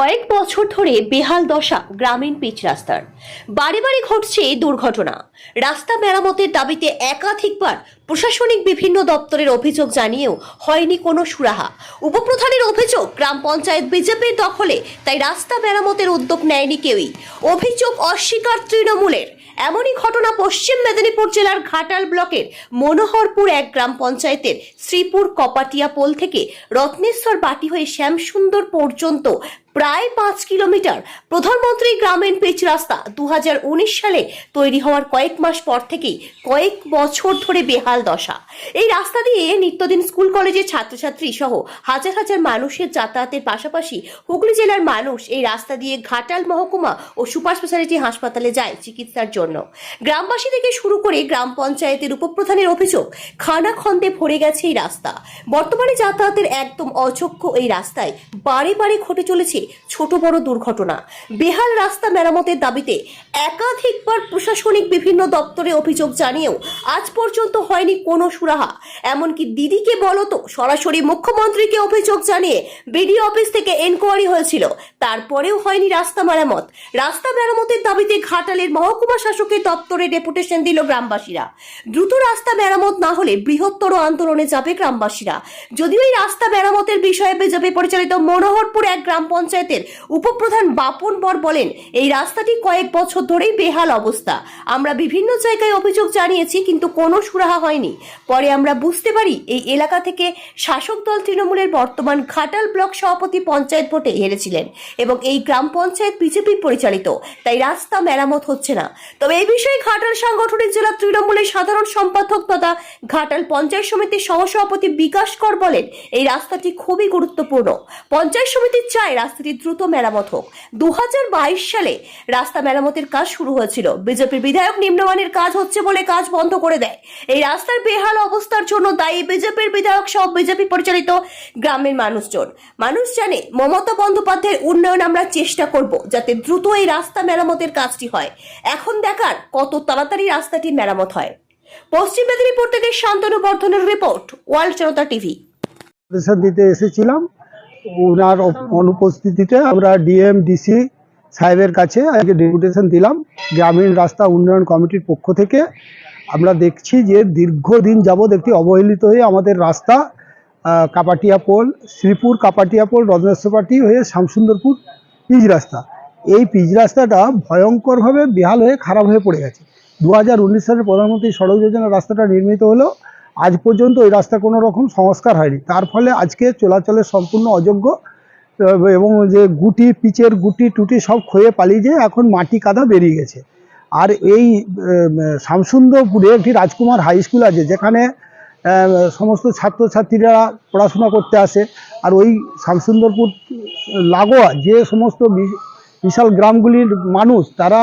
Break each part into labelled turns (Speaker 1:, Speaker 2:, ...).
Speaker 1: কয়েক বছর ধরে বেহাল দশা গ্রামীণ পিচ রাস্তার। বারে বাড়ি ঘটছে দুর্ঘটনা। রাস্তা মেরামতের দাবিতে একাধিকবার প্রশাসনিক বিভিন্ন দপ্তরের অভিযোগ জানিয়েও হয়নি কোনো সুরাহা। উপপ্রধানের অভিযোগ, গ্রাম পঞ্চায়েত বিজেপির দখলে, তাই রাস্তা মেরামতের উদ্যোগ নেয়নি কেউই। অভিযোগ অস্বীকার তৃণমূলের। এমনই ঘটনা পশ্চিম মেদিনীপুর জেলার ঘাটাল ব্লকের মনোহরপুর এক গ্রাম পঞ্চায়েতের শ্রীপুর কপাটিয়া পোল থেকে রত্নেশ্বর বাটি হয়ে শ্যামসুন্দর পর্যন্ত প্রায় পাঁচ কিলোমিটার প্রধানমন্ত্রী গ্রামীণ পিচ রাস্তা দু হাজার উনিশ সালে তৈরি হওয়ার কয়েক মাস পর থেকেই কয়েক বছর ধরে বেহাল দশা। এই রাস্তা দিয়ে নিত্যদিন স্কুল কলেজের ছাত্রছাত্রী সহ হাজার হাজার মানুষের যাতায়াতের পাশাপাশি হুগলি জেলার মানুষ এই রাস্তা দিয়ে ঘাটাল মহকুমা ও সুপার স্পেশালিটি হাসপাতালে যায় চিকিৎসার জন্য। গ্রামবাসী থেকে শুরু করে গ্রাম পঞ্চায়েতের উপপ্রধানের অভিযোগ, খানাখন্দে ভরে গেছে এই রাস্তা। বর্তমানে যাতায়াতের একদম অযোগ্য এই রাস্তায় বারে বারে ঘটে চলেছে ছোট বড় দুর্ঘটনা। বেহাল রাস্তা মেরামতের দাবিতে একাধিকবার প্রশাসনিক বিভিন্ন দপ্তরে অভিযোগ জানিয়েও আজ পর্যন্ত হয়নি কোনো সুরাহা। এমনকি দিদিকে বলতো সরাসরি মুখ্যমন্ত্রীকে অভিযোগ জানিয়ে বিডিও অফিস থেকে এনকোয়ারি হয়েছিল। তারপরেও হয়নি রাস্তা মেরামত। রাস্তা মেরামতের দাবিতে ঘাটালের মহকুমা শাসকের দপ্তরে ডেপুটেশন দিল গ্রামবাসীরা। দ্রুত রাস্তা মেরামত না হলে বৃহত্তর আন্দোলনে যাবে গ্রামবাসীরা। যদিও এই রাস্তা মেরামতের বিষয়ে বিজেপি পরিচালিত মনোহরপুর এক গ্রাম পঞ্চায়েতের উপপ্রধান বাপন বর বলেন, এই রাস্তাটি কয়েক বছর ধরেই বেহাল অবস্থা। আমরা বিভিন্ন জায়গায় অভিযোগ জানিয়েছি, কিন্তু কোনো সুরাহা হয়নি। পরে আমরা বুঝতে পারি, এই এলাকা থেকে শাসক দল তৃণমূলের বর্তমান ঘাটাল ব্লক সভাপতি পঞ্চায়েত ভোটে হেরেছিলেন এবং এই গ্রাম পঞ্চায়েত বিজেপি পরিচালিত, তাই রাস্তা মেরামত হচ্ছে না। তবে এই বিষয়ে ঘাটাল সাংগঠনিক জেলা তৃণমূলের সাধারণ সম্পাদক তথা ঘাটাল পঞ্চায়েত সমিতির সহসভাপতি বিকাশ কর বলেন, এই রাস্তাটি খুবই গুরুত্বপূর্ণ। পঞ্চায়েত সমিতি চায় রাস্তাটি দ্রুত মেরামত হোক। দু সালে রাস্তা মেরামতের কাজ শুরু হয়েছিল। বিজেপির বিধায়ক নিম্নমানের কাজ হচ্ছে বলে কাজ বন্ধ করে দেয়। এই রাস্তার বেহাল অবস্থার জন্য দায়ী বিজেপির বিধায়ক সব বিজেপি পরিচালিত গ্রামের মানুষজন। মানুষ জানে, মমতা বন্দ্যোপাধ্যায়ের উন্নয়ন আমরা চেষ্টা করব, যাতে দ্রুত এই রাস্তা মেরামতের কাজটি হয়। এখন দেখার কত তাড়াতাড়ি রাস্তাটি মেরামত হয়? পশ্চিম মেদিনীপুর থেকে শান্তনু বর্ধনের রিপোর্ট, ওয়ার্ল্ড জনতা টিভি।
Speaker 2: দিতে এসেছিলাম। ওনার অনুপস্থিতিতে আমরা ডিএম, ডিসি সাহেবের কাছে আজকে ডেপুটেশন দিলাম। গ্রামীণ রাস্তা উন্নয়ন কমিটির পক্ষ থেকে আমরা দেখছি যে দীর্ঘদিন যাবৎ একটি অবহেলিত হয়ে আমাদের রাস্তা কাপাটিয়া পোল, শ্রীপুর কাপাটিয়া পোল রত্নেশ্বরপাটি হয়ে শ্যামসুন্দরপুর পিচ রাস্তা। এই পিচ রাস্তাটা ভয়ঙ্করভাবে বেহাল হয়ে খারাপ হয়ে পড়ে গেছে। দু হাজার উনিশ সালে প্রধানমন্ত্রী সড়ক যোজনা রাস্তাটা নির্মিত হলো। আজ পর্যন্ত ওই রাস্তা কোনো রকম সংস্কার হয়নি। তার ফলে আজকে চলাচলের সম্পূর্ণ অযোগ্য এবং যে গুটি, পিচের গুটি, টুটি সব ক্ষয়ে পালিয়ে যেয়ে এখন মাটি কাদা বেরিয়ে গেছে। আর এই শামসুন্দরপুরে একটি রাজকুমার হাই স্কুল আছে, যেখানে সমস্ত ছাত্রছাত্রীরা পড়াশোনা করতে আসে। আর ওই শামসুন্দরপুর লাগোয়া যে সমস্ত বিশাল গ্রামগুলির মানুষ, তারা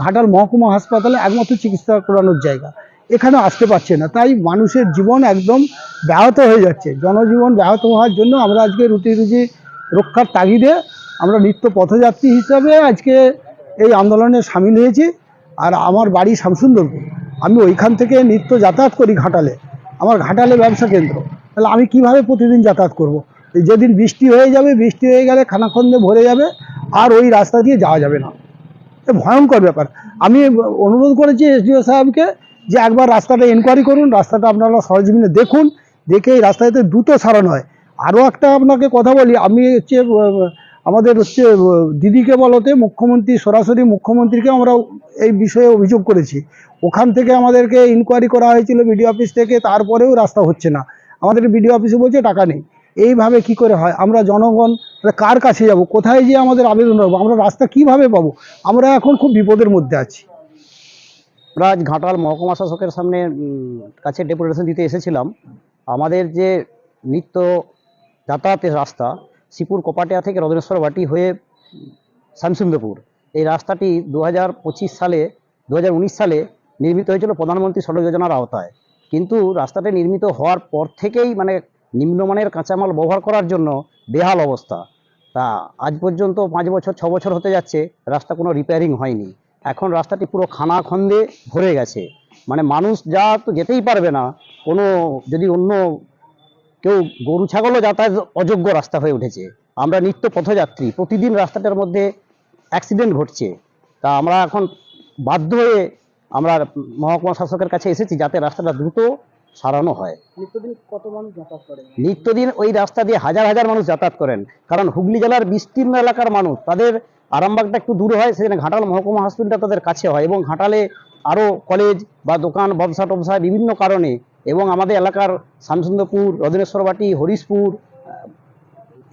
Speaker 2: ঘাটাল মহকুমা হাসপাতালে একমাত্র চিকিৎসা করানোর জায়গা। এখানে আসতে পারছে না। তাই মানুষের জীবন একদম ব্যাহত হয়ে যাচ্ছে। জনজীবন ব্যাহত হওয়ার জন্য আমরা আজকে রুটি রুজি রক্ষার তাগিদে আমরা নিত্য পথযাত্রী হিসাবে আজকে এই আন্দোলনে সামিল হয়েছি। আর আমার বাড়ি শামসুন্দরপুর আমি ওইখান থেকে নিত্য যাতায়াত করি ঘাটালে। আমার ঘাটালে ব্যবসা কেন্দ্র। তাহলে আমি কীভাবে প্রতিদিন যাতায়াত করব। যেদিন বৃষ্টি হয়ে যাবে, বৃষ্টি হয়ে গেলে খানাখন্দে ভরে যাবে। আর ওই রাস্তা দিয়ে যাওয়া যাবে না। ভয়ঙ্কর ব্যাপার। আমি অনুরোধ করেছি এসডিও সাহেবকে যে একবার রাস্তাটা এনকোয়ারি করুন, রাস্তাটা আপনারা সরজমিনে দেখুন, দেখে এই রাস্তাতে দ্রুত সারানো হয়। আরও একটা আপনাকে কথা বলি, আমি হচ্ছে আমাদের হচ্ছে দিদিকে বলতে মুখ্যমন্ত্রী, সরাসরি মুখ্যমন্ত্রীকে আমরা এই বিষয়ে অভিযোগ করেছি। ওখান থেকে আমাদেরকে ইনকোয়ারি করা হয়েছিল বিডিও অফিস থেকে, তারপরেও রাস্তা হচ্ছে না। আমাদের বিডিও অফিসে বলছে টাকা নেই। এইভাবে কি করে হয়? আমরা জনগণ কার কাছে যাব? কোথায় গিয়ে আমাদের আবেদন রাখব আমরা রাস্তা কীভাবে পাবো? আমরা এখন খুব বিপদের মধ্যে আছি।
Speaker 3: আমরা আজ ঘাটাল মহকুমা শাসকের সামনে কাছে ডেপুটেশন দিতে এসেছিলাম। আমাদের যে নিত্য যাতায়াতের রাস্তা শ্রীপুর কপাটিয়া থেকে রদনেশ্বর বাটি হয়ে উম, শামসুন্দরপুর এই রাস্তাটি দু হাজার পঁচিশ সালে দু হাজার উনিশ সালে নির্মিত হয়েছিল প্রধানমন্ত্রী সড়ক যোজনার আওতায়। কিন্তু রাস্তাটি নির্মিত হওয়ার পর থেকেই মানে নিম্নমানের কাঁচামাল ব্যবহার করার জন্য বেহাল অবস্থা। তা আজ পর্যন্ত পাঁচ বছর, ছ বছর হতে যাচ্ছে, রাস্তা কোনো রিপেয়ারিং হয়নি। এখন রাস্তাটি পুরো খানাখন্দে ভরে গেছে। মানে মানুষ যা তো যেতেই পারবে না, কোনো যদি অন্য কেউ গরু, ছাগলও যাতায়াত অযোগ্য রাস্তা হয়ে উঠেছে। আমরা নিত্য পথযাত্রী, প্রতিদিন রাস্তাটার মধ্যে অ্যাক্সিডেন্ট ঘটছে। তা আমরা এখন বাধ্য হয়ে আমরা মহকুমা শাসকের কাছে এসেছি যাতে রাস্তাটা দ্রুত সারানো হয়।
Speaker 2: নিত্যদিন কত মানুষ যাতায়াত করে
Speaker 3: নিত্যদিন ওই রাস্তা দিয়ে হাজার হাজার মানুষ যাতায়াত করেন। কারণ হুগলি জেলার বিস্তীর্ণ এলাকার মানুষ তাদের আরামবাগটা একটু দূরে হয় সেখানে ঘাটাল মহকুমা হসপিটালটা তাদের কাছে হয় এবং ঘাটালে আরও কলেজ বা দোকান ব্যবসা টবসা বিভিন্ন কারণে এবং আমাদের এলাকার শ্যামসুন্দরপুর রজনেশ্বরবাটি হরিশপুর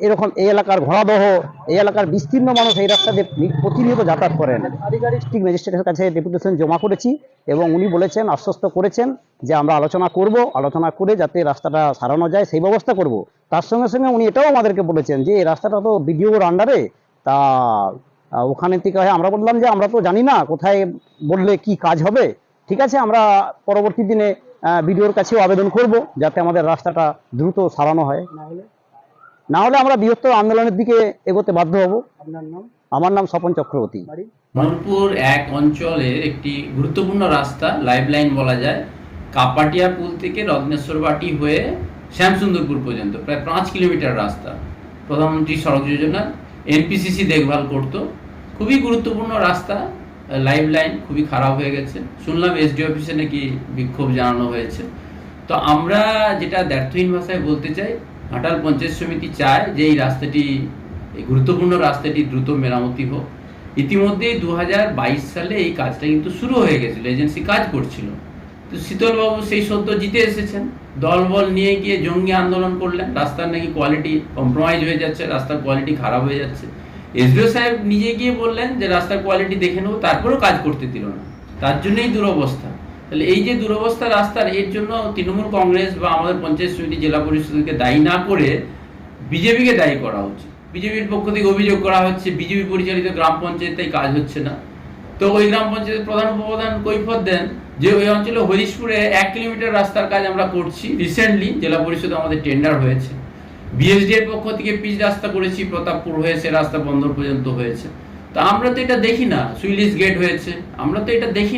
Speaker 3: এরকম এই এলাকার ঘোড়াদহ, এই এলাকার বিস্তীর্ণ মানুষ এই রাস্তা দিয়ে প্রতিনিয়ত যাতায়াত করেন। ডিস্ট্রিক্ট ম্যাজিস্ট্রেটের কাছে ডেপুটেশন জমা করেছি এবং উনি বলেছেন, আশ্বস্ত করেছেন যে আমরা আলোচনা করব, আলোচনা করে যাতে রাস্তাটা সারানো যায়, সেই ব্যবস্থা করব। তার সঙ্গে সঙ্গে উনি এটাও আমাদেরকে বলেছেন যে, এই রাস্তাটা তো বিডিওর আন্ডারে তা ওখানে থেকে হয়, আমরা বললাম যে, আমরা তো জানি না কোথায় বললে কি কাজ হবে। ঠিক আছে, আমরা পরবর্তী দিনে বিডিওর কাছেও আবেদন করব, যাতে আমাদের রাস্তাটা দ্রুত সারানো হয়।
Speaker 2: না হলে
Speaker 3: আমরা বৃহত্তর আন্দোলনের দিকে এগোতে বাধ্য হব।
Speaker 2: আপনার নাম?
Speaker 3: আমার নাম স্বপন চক্রবর্তী।
Speaker 4: মনপুর এক অঞ্চলের একটি গুরুত্বপূর্ণ রাস্তা লাইফ লাইন বলা যায়। কাপাটিয়া পুল থেকে রত্নেশ্বরবাটি হয়ে শ্যামসুন্দরপুর পর্যন্ত প্রায় পাঁচ কিলোমিটার রাস্তা। প্রধানমন্ত্রী সড়ক যোজনা এনপিসিসি দেখভাল করতো। খুবই গুরুত্বপূর্ণ রাস্তা লাইফ লাইন খুবই খারাপ হয়ে গেছে। শুনলাম এসডি অফিসে নাকি বিক্ষোভ জানানো হয়েছে। তো আমরা যেটা দ্ব্যর্থহীন ভাষায় বলতে চাই ঘাটাল পঞ্চায়েত সমিতি চায় যে এই রাস্তাটি, এই গুরুত্বপূর্ণ রাস্তাটি দ্রুত মেরামতি হোক। ইতিমধ্যে দু সালে এই কাজটা কিন্তু শুরু হয়ে গেছিল, এজেন্সি কাজ করছিল। তো শীতলবাবু সেই সদ্য জিতে এসেছেন। দলবল নিয়ে গিয়ে জঙ্গি আন্দোলন করলেন। রাস্তার নাকি কোয়ালিটি কম্প্রোমাইজ হয়ে যাচ্ছে, রাস্তার কোয়ালিটি খারাপ হয়ে যাচ্ছে। এসডিও সাহেব নিজে গিয়ে বললেন যে রাস্তার কোয়ালিটি দেখে নেব, তারপরেও কাজ করতে দিল না। তার জন্যই দুরবস্থা। তাহলে এই যে দুরবস্থা রাস্তার, এর জন্য তৃণমূল কংগ্রেস বা আমাদের পঞ্চায়েত সমিতি জেলা পরিষদকে দায়ী না করে বিজেপিকে দায়ী করা হচ্ছে বিজেপির পক্ষ থেকে অভিযোগ করা হচ্ছে, বিজেপি পরিচালিত গ্রাম পঞ্চায়েতে কাজ হচ্ছে না। তো ওই গ্রাম পঞ্চায়েতের প্রধান উপপ্রধান কৈফত দেন যে, ওই অঞ্চলে হরিশপুরে এক কিলোমিটার রাস্তার কাজ আমরা করছি রিসেন্টলি জেলা পরিষদে আমাদের টেন্ডার হয়েছে। বিএসডি এর পক্ষ থেকে পিচ রাস্তা করেছি, প্রতাপপুর হয়ে সে রাস্তা বন্দর পর্যন্ত হয়েছে। তো আমরা তো এটা দেখি না, সুইলিশ গেট হয়েছে, আমরা তো এটা দেখি